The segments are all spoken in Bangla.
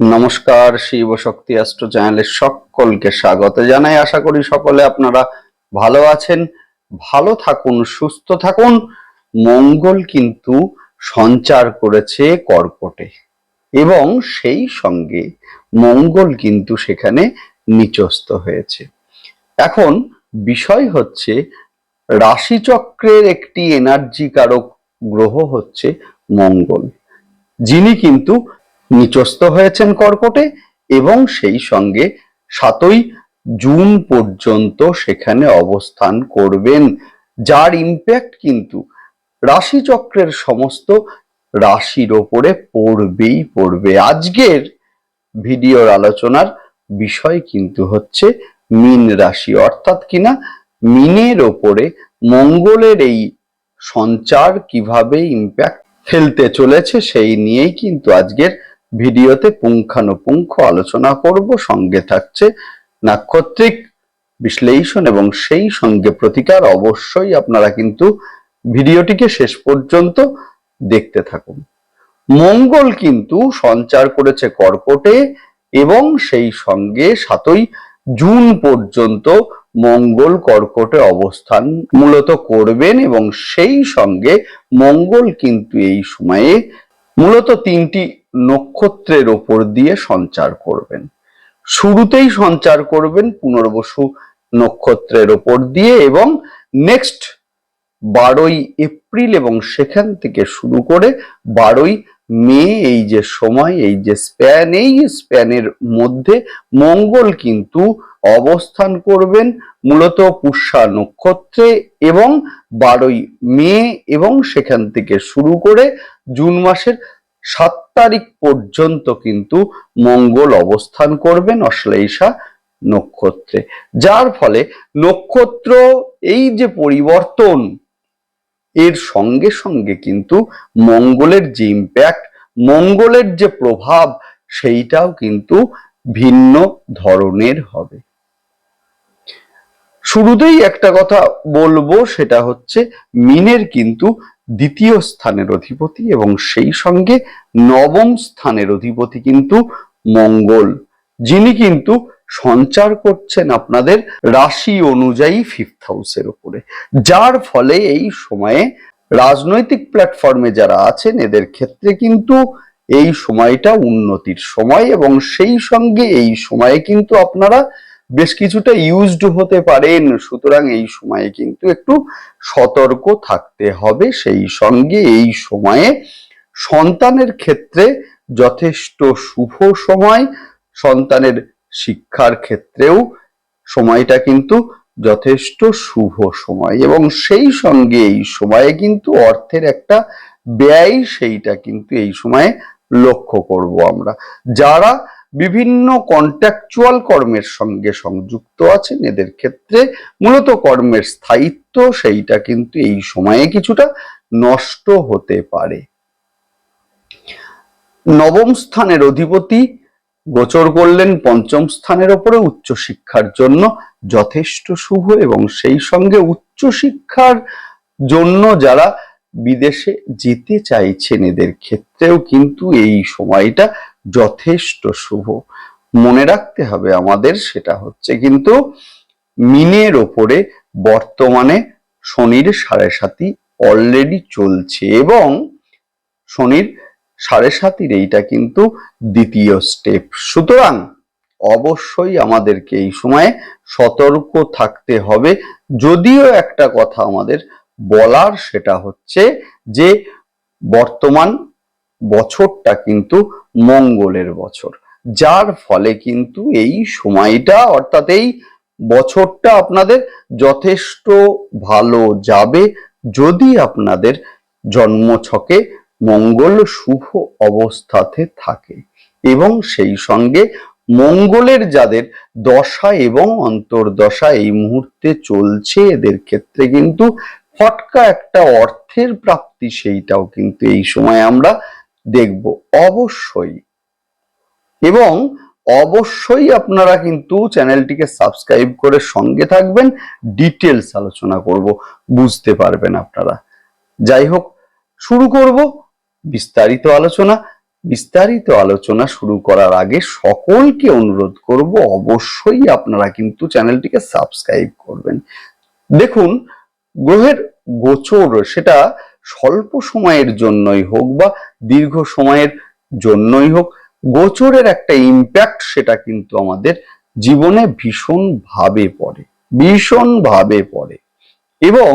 নমস্কার, শিব শক্তি অ্যাস্ট্রো চ্যানেলের সকলকে স্বাগত জানাই। আশা করি সকলে আপনারা ভালো আছেন, ভালো থাকুন, সুস্থ থাকুন। মঙ্গল কিন্তু সঞ্চার করেছে কর্কটে। এবং সেই সঙ্গে মঙ্গল কিন্তু সেখানে নিচস্ত হয়েছে। এখন বিষয় হচ্ছে, রাশিচক্রের একটি এনার্জি কারক গ্রহ হচ্ছে মঙ্গল। যিনি কিন্তু নিচস্ত হয়েছেন কর্কটে এবং সেই সঙ্গে সাতই জুন পর্যন্ত সেখানে অবস্থান করবেন, যার ইম্প্যাক্ট কিন্তু রাশিচক্রের সমস্ত রাশির ওপরে পড়বেই পড়বে। আজকের ভিডিওর আলোচনার বিষয় কিন্তু হচ্ছে মিন রাশি। অর্থাৎ কিনা মিনের ওপরে মঙ্গলের এই সঞ্চার কীভাবে ইম্প্যাক্ট ফেলতে চলেছে সেই নিয়েই কিন্তু আজকের ভিডিওতে পুঙ্খানুপুঙ্খ আলোচনা করব, সঙ্গে থাকছে নাক্ষত্রিক বিশ্লেষণ এবং সেই সঙ্গে প্রতিকার। অবশ্যই আপনারা কিন্তু ভিডিওটিকে শেষ পর্যন্ত দেখতে থাকুন। মঙ্গল কিন্তু সঞ্চার করেছে কর্কটে এবং সেই সঙ্গে সাতই জুন পর্যন্ত মঙ্গল কর্কটে অবস্থান মূলত করবেন এবং সেই সঙ্গে মঙ্গল কিন্তু এই সময়ে মূলত তিনটি নক্ষত্রের ওপর দিয়ে সঞ্চার করবেন। শুরুতেই সঞ্চার করবেন পুনর্বসু নক্ষত্রের ওপর দিয়ে এবং নেক্সট বারোই এপ্রিল এবং সেখান থেকে শুরু করে বারোই মে, এই যে সময়, এই যে স্প্যান এই স্প্যানের মধ্যে মঙ্গল কিন্তু অবস্থান করবেন মূলত পুষ্যা নক্ষত্রে এবং বারোই মে এবং সেখান থেকে শুরু করে জুন মাসের সাত তারিখ পর্যন্ত কিন্তু মঙ্গল অবস্থান করবেন অশ্লেষা নক্ষত্রে। যার ফলে নক্ষত্র এই যে পরিবর্তন, এর সঙ্গে সঙ্গে কিন্তু মঙ্গলের যে ইম্প্যাক্ট মঙ্গলের যে প্রভাব, সেইটাও কিন্তু ভিন্ন ধরনের হবে। শুরুতেই একটা কথা বলব, সেটা হচ্ছে মিনের কিন্তু দ্বিতীয় স্থানের অধিপতি এবং সেই সঙ্গে নবম স্থানের অধিপতি কিন্তু মঙ্গল, যিনি কিন্তু সঞ্চার করছেন আপনাদের রাশি অনুযায়ী ফিফথ হাউসের উপরে। যার ফলে এই সময়ে রাজনৈতিক প্ল্যাটফর্মে যারা আছেন, এদের ক্ষেত্রে কিন্তু এই সময়টা উন্নতির সময় এবং সেই সঙ্গে এই সময়ে কিন্তু আপনারা বেশ কিছুটা ইউজড হতে পারেন, সুতরাং এই সময়ে কিন্তু একটু সতর্ক থাকতে হবে। সেই সঙ্গে এই সময়ে সন্তানের ক্ষেত্রে যথেষ্ট শুভ সময়, সন্তানের শিক্ষার ক্ষেত্রেও সময়টা কিন্তু যথেষ্ট শুভ সময়। এবং সেই সঙ্গে এই সময়ে কিন্তু অর্থের একটা ব্যয়, সেইটা কিন্তু এই সময়ে লক্ষ্য করব আমরা। যারা বিভিন্ন কন্ট্রাকচুয়াল কর্মের সঙ্গে সংযুক্ত আছেন। এদের ক্ষেত্রে মূলত কর্মের স্থায়িত্ব সেইটা কিন্তু এই সময়ে কিছুটা নষ্ট হতে পারে। নবম স্থানের অধিপতি গোচর করলেন পঞ্চম স্থানের ওপরে উচ্চশিক্ষার জন্য যথেষ্ট শুভ এবং সেই সঙ্গে উচ্চশিক্ষার জন্য যারা বিদেশে যেতে চাইছেন এদের ক্ষেত্রেও কিন্তু এই সময়টা যথেষ্ট শুভ। মনে রাখতে হবে আমাদের সেটা হচ্ছে কিন্তু মিনের ওপরে বর্তমানে শনির সাড়ে সাতি অলরেডি চলছে এবং শনির সাড়ে সাতির এইটা কিন্তু দ্বিতীয় স্টেপ সুতরাং অবশ্যই আমাদেরকে এই সময়ে সতর্ক থাকতে হবে। যদিও একটা কথা আমাদের বলার সেটা হচ্ছে যে বর্তমান বছরটা কিন্তু মঙ্গলের বছর। যার ফলে কিন্তু এই সময়টা, অর্থাৎ এই বছরটা আপনাদের যথেষ্ট ভালো যাবে যদি আপনাদের জন্মছকে মঙ্গল শুভ অবস্থাতে থাকে। এবং সেই সঙ্গে মঙ্গলের যাদের দশা এবং অন্তর্দশা এই মুহূর্তে চলছে, এদের ক্ষেত্রে কিন্তু ফটকা একটা অর্থের প্রাপ্তি, সেইটাও কিন্তু এই সময় আমরা দেখব, অবশ্যই। এবং অবশ্যই আপনারা কিন্তু চ্যানেলটিকে সাবস্ক্রাইব করে সঙ্গে থাকবেন ডিটেলস আলোচনা করব, বুঝতে পারবেন আপনারা। যাই হোক, শুরু করব, বিস্তারিত আলোচনা। বিস্তারিত আলোচনা শুরু করার আগে সকলকে অনুরোধ করব, অবশ্যই আপনারা কিন্তু চ্যানেলটিকে সাবস্ক্রাইব করবেন। দেখুন, গ্রহের গোচর, সেটা স্বল্প সময়ের জন্যই হোক বা দীর্ঘ সময়ের জন্যই হোক, গোচরের একটা ইম্প্যাক্ট সেটা কিন্তু আমাদের জীবনে ভীষণ ভাবে পড়ে ভীষণ ভাবে পড়ে। এবং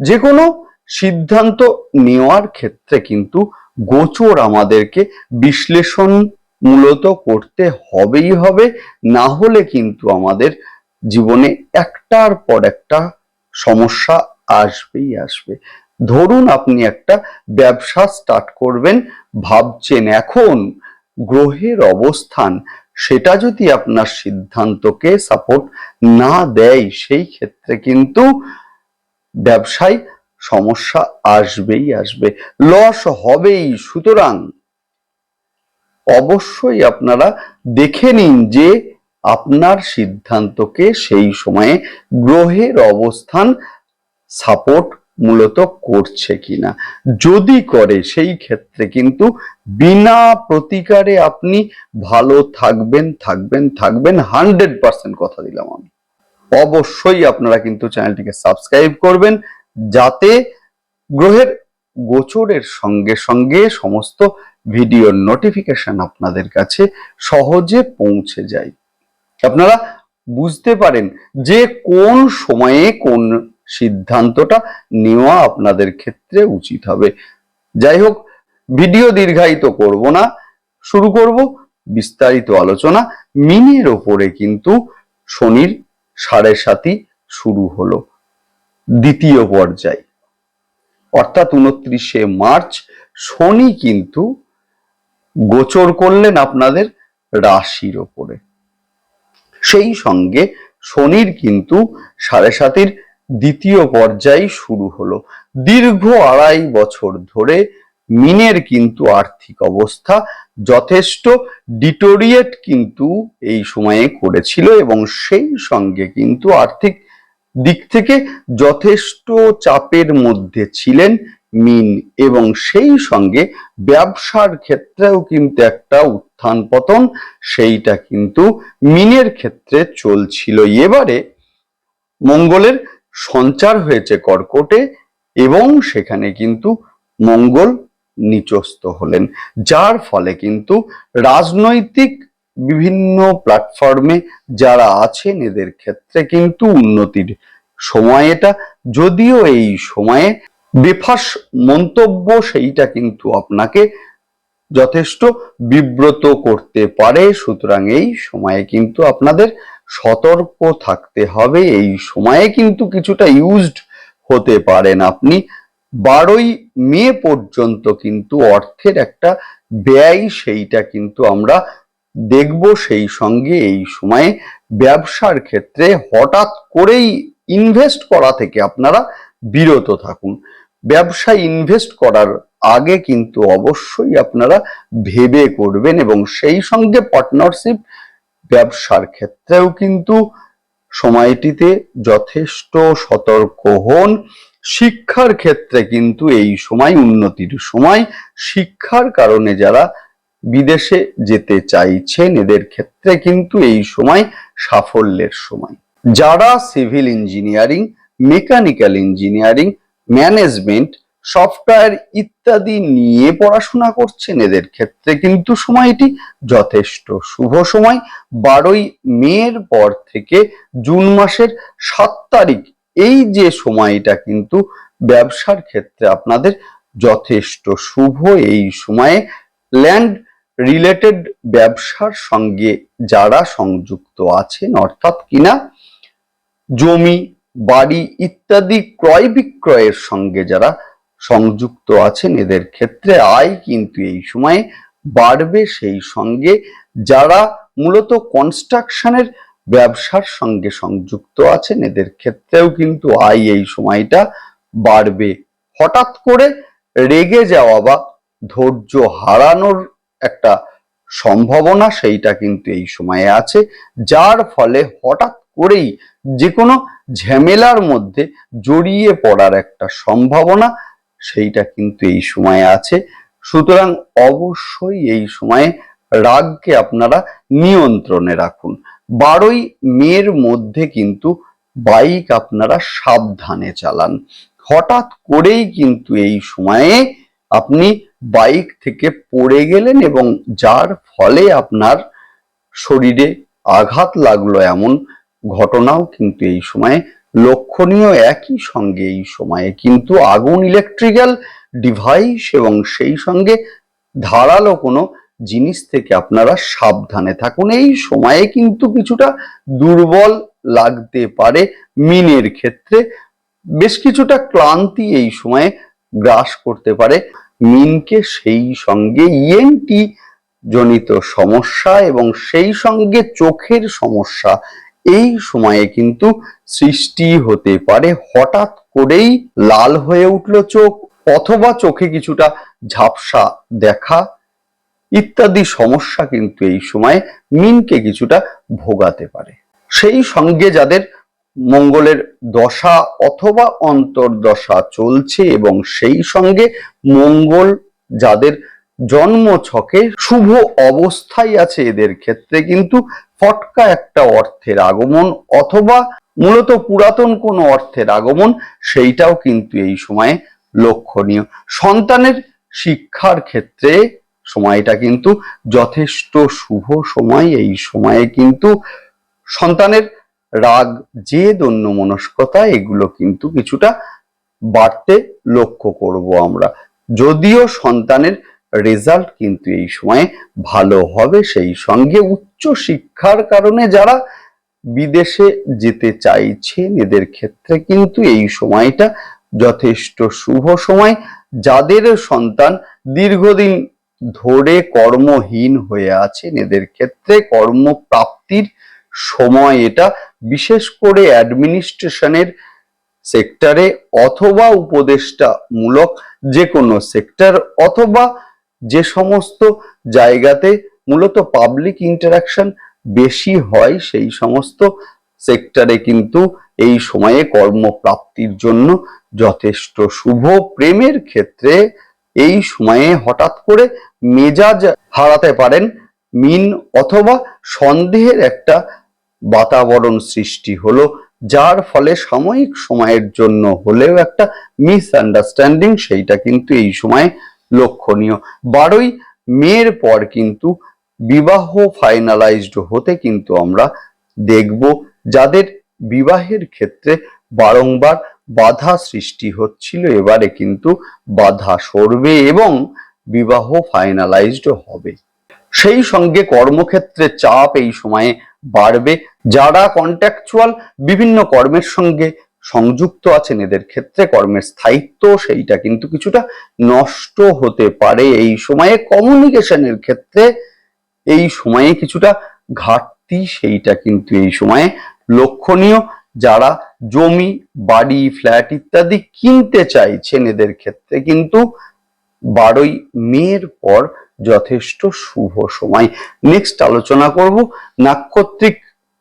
যে কোনো সিদ্ধান্ত নেওয়ার ক্ষেত্রে কিন্তু গোচর আমাদেরকে বিশ্লেষণ মূলত করতে হবেই হবে, না হলে কিন্তু আমাদের জীবনে একটার পর একটা সমস্যা আসবেই আসবে। ধরুন আপনি একটা ব্যবসা স্টার্ট করবেন, ভাবছেন এখন গ্রহের অবস্থান, সেটা যদি আপনার সিদ্ধান্তকে সাপোর্ট না দেয়, সেই ক্ষেত্রে কিন্তু ব্যবসায় সমস্যা আসবেই আসবে লস হবেই। সুতরাং অবশ্যই আপনারা দেখে নিন যে আপনার সিদ্ধান্তকে সেই সময়ে গ্রহের অবস্থান সাপোর্ট মূলত করছে কিনা। যদি করে, সেই ক্ষেত্রে কিন্তু বিনা প্রতিকারে আপনি ভালো থাকবেন থাকবেন থাকবেন। হান্ড্রেড পার্সেন্ট কথা দিলাম আমি। অবশ্যই আপনারা কিন্তু চ্যানেলটিকে সাবস্ক্রাইব করবেন, যাতে গ্রহের গোচরের সঙ্গে সঙ্গে সমস্ত ভিডিওর নোটিফিকেশন আপনাদের কাছে সহজে পৌঁছে যায়। আপনারা বুঝতে পারেন যে কোন সময়ে কোন সিদ্ধান্তটা নেওয়া আপনাদের ক্ষেত্রে উচিত হবে। যাই হোক, ভিডিও দীর্ঘায়িত করব না, শুরু করব বিস্তারিত আলোচনা। মিনের ওপরে কিন্তু শনির সাড়ে সাতই শুরু হলো, দ্বিতীয় পর্যায়। অর্থাৎ উনত্রিশে মার্চ শনি কিন্তু গোচর করলেন আপনাদের রাশির ওপরে। সেই সঙ্গে শনির কিন্তু সাড়ে সাতির দ্বিতীয় পর্যায় শুরু হলো। দীর্ঘ আড়াই বছর ধরে মিনের কিন্তু আর্থিক অবস্থা যথেষ্ট, ডিটোরিয়েট কিন্তু এই সময়ে করেছিল এবং সেই সঙ্গে কিন্তু আর্থিক দিক থেকে যথেষ্ট চাপের মধ্যে ছিলেন মিন এবং সেই সঙ্গে ব্যবসার ক্ষেত্রেও কিন্তু একটা উত্থান পতন সেইটা কিন্তু মিনের ক্ষেত্রে চলছিল। এবারে মঙ্গলের সঞ্চার হয়েছে কর্কটে এবং সেখানে কিন্তু মঙ্গল নিচস্থ হলেন, যার ফলে কিন্তু রাজনৈতিক বিভিন্ন প্ল্যাটফর্মে যারা আছেন, এদের ক্ষেত্রে কিন্তু উন্নতির সময় এটা। যদিও এই সময়ে বেফাস মন্তব্য সেইটা কিন্তু আপনাকে যথেষ্ট বিব্রত করতে পারে, সুতরাং এই সময়ে কিন্তু আপনাদের সতর্ক থাকতে হবে। এই সময়ে কিন্তু কিছুটা ইউজড হতে পারেন আপনি। বারোই মে পর্যন্ত কিন্তু অর্থের একটা ব্যয় সেইটা কিন্তু আমরা দেখব সেই সঙ্গে। এই সময়ে ব্যবসার ক্ষেত্রে হঠাৎ করেই ইনভেস্ট করা থেকে আপনারা বিরত থাকুন। ব্যবসায় ইনভেস্ট করার আগে কিন্তু অবশ্যই আপনারা ভেবে করবেন এবং সেই সঙ্গে পার্টনারশিপ ব্যবসার ক্ষেত্রেও কিন্তু সময়টিতে যথেষ্ট সতর্ক হন। শিক্ষার ক্ষেত্রে কিন্তু এই সময়, উন্নতির সময় শিক্ষার কারণে যারা বিদেশে যেতে চাইছেন, এদের ক্ষেত্রে কিন্তু এই সময় সাফল্যের সময়। যারা civil engineering, mechanical engineering, management software ইত্যাদি নিয়ে পড়াশোনা করছেন এদের ক্ষেত্রে কিন্তু সময়টি যথেষ্ট। শুভ সময় বারোই মের পর থেকে জুন মাসের সাত তারিখ। এই যে সময়টা কিন্তু ব্যবসার ক্ষেত্রে আপনাদের যথেষ্ট শুভ। এই সময়ে ল্যান্ড রিলেটেড ব্যবসার সঙ্গে যারা সংযুক্ত আছেন, অর্থাৎ কিনা জমি, বাড়ি ইত্যাদি ক্রয় বিক্রয়ের সঙ্গে যারা সংযুক্ত আছেন এদের ক্ষেত্রে আয় কিন্তু এই সময়ে বাড়বে সেই সঙ্গে যারা মূলত কনস্ট্রাকশনের ব্যবসার সঙ্গে সংযুক্ত আছেন এদের ক্ষেত্রেও কিন্তু আয় এই সময়টা বাড়বে। হঠাৎ করে রেগে যাওয়া বা ধৈর্য হারানোর একটা সম্ভাবনা সেইটা কিন্তু এই সময়ে আছে, যার ফলে হঠাৎ করেই যে কোনো ঝামেলার মধ্যে জড়িয়ে পড়ার একটা সম্ভাবনা সেইটা কিন্তু এই সময়ে আছে। সুতরাং অবশ্যই এই সময়ে রাগকে আপনারা নিয়ন্ত্রণে রাখুন। বারোই মের মধ্যে কিন্তু বাইক আপনারা সাবধানে চালান। হঠাৎ করেই কিন্তু এই সময়ে আপনি বাইক থেকে পড়ে গেলেন এবং যার ফলে আপনার শরীরে আঘাত লাগল এমন ঘটনাও কিন্তু এই সময়ে লক্ষণীয় একই সঙ্গে এই সময়ে, কিন্তু আগুন ইলেকট্রিক্যাল ডিভাইস এবং সেই সঙ্গে ধারালো কোনো জিনিস থেকে আপনারা সাবধানে থাকুন। এই সময়ে কিন্তু কিছুটা দুর্বল লাগতে পারে মিনের ক্ষেত্রে। বেশ কিছুটা ক্লান্তি এই সময়ে গ্রাস করতে পারে। মিনকে সেই সঙ্গে ইএনটি জনিত সমস্যা এবং সেই সঙ্গে চোখের সমস্যা এই সময়ে কিন্তু সৃষ্টি হতে পারে। হঠাৎ করেই লাল হয়ে উঠল চোখ, অথবা চোখে কিছুটা ঝাপসা দেখা। ইত্যাদি সমস্যা কিন্তু এই সময়ে মিনকে কিছুটা ভোগাতে পারে। সেই সঙ্গে যাদের মঙ্গলের দশা অথবা অন্তর্দশা চলছে এবং সেই সঙ্গে মঙ্গল যাদের জন্ম ছকে শুভ অবস্থায় আছে এদের ক্ষেত্রে, কিন্তু ফটকা একটা অর্থের আগমন অথবা মূলত পুরাতন কোনো অর্থের আগমন, সেইটাও কিন্তু এই সময়ে লক্ষণীয়। সন্তানের শিক্ষার ক্ষেত্রে সময়টা কিন্তু যথেষ্ট শুভ সময়, এই সময়ে কিন্তু সন্তানের রাগ যে দন্য মনস্কতা এগুলো কিন্তু কিছুটা বাড়তে লক্ষ্য করব আমরা। যদিও সন্তানের রেজাল্ট কিন্তু এই সময়ে ভালো হবে। সেই সঙ্গে উচ্চ শিক্ষার কারণে যারা বিদেশে যেতে চাইছেন, এদের ক্ষেত্রে কিন্তু এই সময়টা যথেষ্ট শুভ সময়। যাদের সন্তান দীর্ঘদিন ধরে কর্মহীন হয়ে আছেন, এদের ক্ষেত্রে কর্মপ্রাপ্তির সময় এটা, বিশেষ করে অ্যাডমিনিস্ট্রেশনের সেক্টরে অথবা উপদেষ্টা মূলক যে কোনো সেক্টর অথবা যে সমস্ত জায়গাতে মূলত পাবলিক ইন্টারাকশন বেশি হয়, সেই সমস্ত সেক্টরে কিন্তু এই সময়ে কর্মপ্রাপ্তির জন্য যথেষ্ট শুভ প্রেমের ক্ষেত্রে এই সময়ে হঠাৎ করে মেজাজ হারাতে পারেন মিন অথবা সন্দেহের একটা বাতাবরণ সৃষ্টি হলো, যার ফলে সাময়িক সময়ের জন্য হলেও একটা মিসআন্ডারস্ট্যান্ডিং সেইটা কিন্তু এই সময়ে লক্ষণীয়। বারোই মের পর কিন্তু বিবাহ ফাইনালাইজড হতে কিন্তু আমরা দেখব যাদের বিবাহের ক্ষেত্রে বারংবার বাধা সৃষ্টি হচ্ছিল, এবারে কিন্তু বাধা সরবে এবং বিবাহ ফাইনালাইজড হবে। সেই সঙ্গে কর্মক্ষেত্রে চাপ এই সময়ে বাড়বে। যারা কন্ট্রাকচুয়াল বিভিন্ন কর্মের সঙ্গে সংযুক্ত আছেন এদের ক্ষেত্রে, কর্মের স্থায়িত্ব সেইটা কিন্তু কিছুটা নষ্ট হতে পারে। এই সময়ে কমিউনিকেশনের ক্ষেত্রে, এই সময়ে কিছুটা ঘাটতি সেইটা কিন্তু এই সময়ে লক্ষণীয়। যারা জমি, বাড়ি ফ্ল্যাট ইত্যাদি কিনতে চাইছেন এদের ক্ষেত্রে কিন্তু বারোই মের পর যথেষ্ট শুভ সময়। নেক্সট আলোচনা করব নাক্ষত্রিক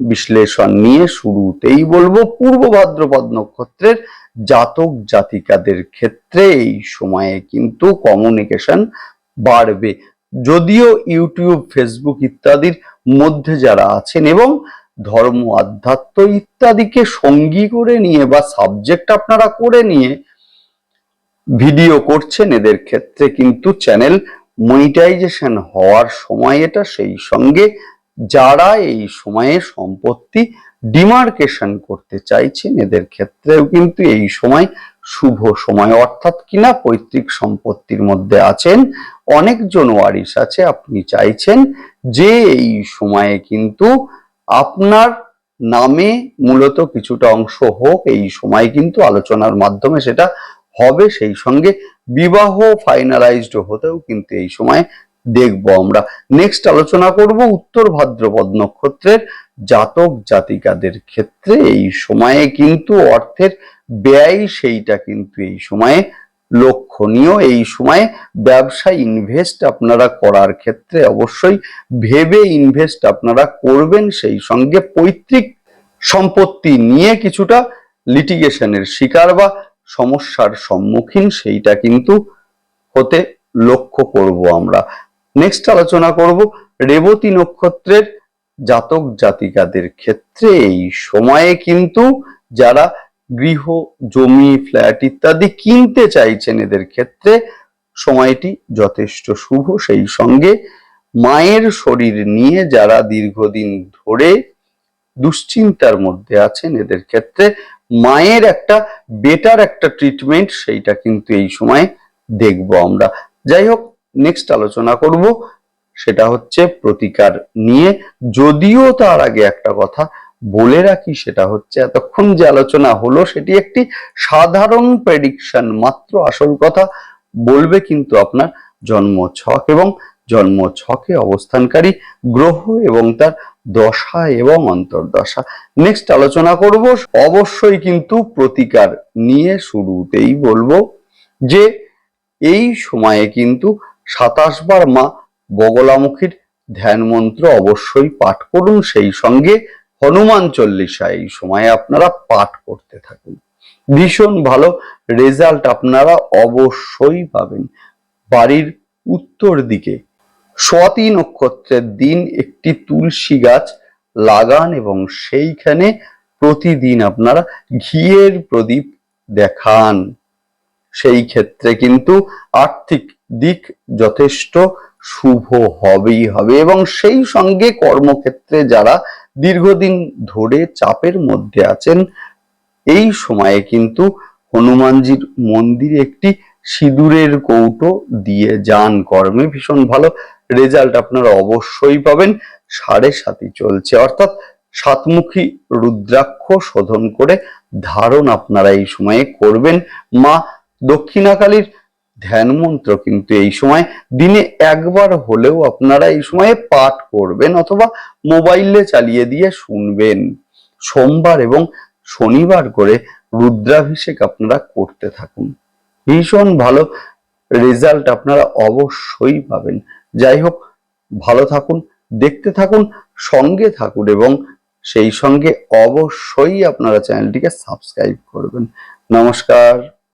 বিশ্লেষণ নিয়ে শুরুতেই বলব পূর্ব ভাদ্রপদ নক্ষত্রের জাতক জাতিকাদের ক্ষেত্রে এই সময়ে কিন্তু কমিউনিকেশন বাড়বে। যদিও ইউটিউব ফেসবুক ইত্যাদির মধ্যে যারা আছেন এবং ধর্ম, আধ্যাত্ম ইত্যাদিকে সঙ্গী করে নিয়ে বা সাবজেক্ট আপনারা করে নিয়ে ভিডিও করছেন, এদের ক্ষেত্রে কিন্তু চ্যানেল মনিটাইজেশন হওয়ার সময় এটা সেই সঙ্গে যারা এই সময়ে সম্পত্তি ডিমার্কেশন করতে চাইছেন, এদের ক্ষেত্রেও কিন্তু এই সময় শুভ সময়। অর্থাৎ কিনা পৈতৃক সম্পত্তির মধ্যে আছেন, অনেকজন ওয়ারিস আছে, আপনি চাইছেন যে এই সময়ে কিন্তু আপনার নামে মূলত কিছুটা অংশ হোক, এই সময় কিন্তু আলোচনার মাধ্যমে সেটা হবে। সেই সঙ্গে বিবাহ ফাইনালাইজড হতেও কিন্তু এই সময় দেখব আমরা। নেক্সট আলোচনা করব উত্তর ভাদ্রপদ নক্ষত্রের জাতক জাতিকাদের ক্ষেত্রে। এই সময়ে কিন্তু অর্থের ব্যয় সেইটা কিন্তু এই সময়ে লক্ষণীয়। এই সময়ে ব্যবসা ইনভেস্ট আপনারা করার ক্ষেত্রে অবশ্যই ভেবে ইনভেস্ট আপনারা করবেন। সেই সঙ্গে পৈতৃক সম্পত্তি নিয়ে কিছুটা লিটিগেশনের শিকার বা সমস্যার সম্মুখীন সেইটা কিন্তু হতে লক্ষ্য করব আমরা। নেক্সট আলোচনা করব রেবতী নক্ষত্রের জাতক জাতিকাদের ক্ষেত্রে। এই সময়ে কিন্তু যারা গৃহ, জমি ফ্ল্যাট ইত্যাদি কিনতে চাইছেন এদের ক্ষেত্রে সময়টি যথেষ্ট শুভ। সেই সঙ্গে মায়ের শরীর নিয়ে যারা দীর্ঘদিন ধরে দুশ্চিন্তার মধ্যে আছেন এদের ক্ষেত্রে মায়ের একটা বেটার একটা ট্রিটমেন্ট সেইটা কিন্তু এই সময় দেখব আমরা। যাই হোক নেক্সট আলোচনা করব, সেটা হচ্ছে প্রতিকার নিয়ে। যদিও তার আগে একটা কথা বলে রাখি, সেটা হচ্ছে এতক্ষণ যে আলোচনা হলো, সেটি একটি সাধারণ প্রেডিকশন মাত্র আসল কথা বলবে কিন্তু আপনার জন্ম ছক এবং জন্ম ছকে অবস্থানকারী গ্রহ এবং তার দশা এবং অন্তর্দশা। নেক্সট আলোচনা করব, অবশ্যই কিন্তু প্রতিকার নিয়ে শুরুতেই বলব যে এই সময়ে কিন্তু সাতাশ বার মা বগলামুখীর ধ্যান মন্ত্র অবশ্যই পাঠ করুন। সেই সঙ্গে হনুমান চল্লিশা, এই সময়ে আপনারা পাঠ করতে থাকুন। ভীষণ ভালো রেজাল্ট আপনারা অবশ্যই পাবেন। বাড়ির উত্তর দিকে স্বাতি নক্ষত্রের দিন একটি তুলসী গাছ লাগান এবং সেইখানে প্রতিদিন আপনারা ঘিয়ের প্রদীপ দেখান। সেই ক্ষেত্রে কিন্তু আর্থিক দিক যথেষ্ট শুভ হবেই হবে। এবং সেই সঙ্গে কর্মক্ষেত্রে যারা দীর্ঘদিন ধরে চাপের মধ্যে আছেন, এই সময়ে কিন্তু হনুমানজির মন্দিরে একটি সিঁদুরের কৌটো দিয়ে যান কর্মে। ভীষণ ভালো রেজাল্ট আপনারা অবশ্যই পাবেন। সাড়ে সাতই চলছে। অর্থাৎ সাতমুখী রুদ্রাক্ষ শোধন করে ধারণ আপনারা এই সময়ে করবেন। মা দক্ষিণাকালীর ধ্যান মন্ত্র কিন্তু এই সময় দিনে একবার হলেও আপনারা এই সময়ে পাঠ করবেন অথবা মোবাইলে চালিয়ে দিয়ে শুনবেন। সোমবার এবং শনিবার করে রুদ্রাভিষেক আপনারা করতে থাকুন। ভীষণ ভালো রেজাল্ট আপনারা অবশ্যই পাবেন। যাই হোক, ভালো থাকুন, দেখতে থাকুন, সঙ্গে থাকুন এবং সেই সঙ্গে অবশ্যই আপনারা চ্যানেলটিকে সাবস্ক্রাইব করবেন। নমস্কার।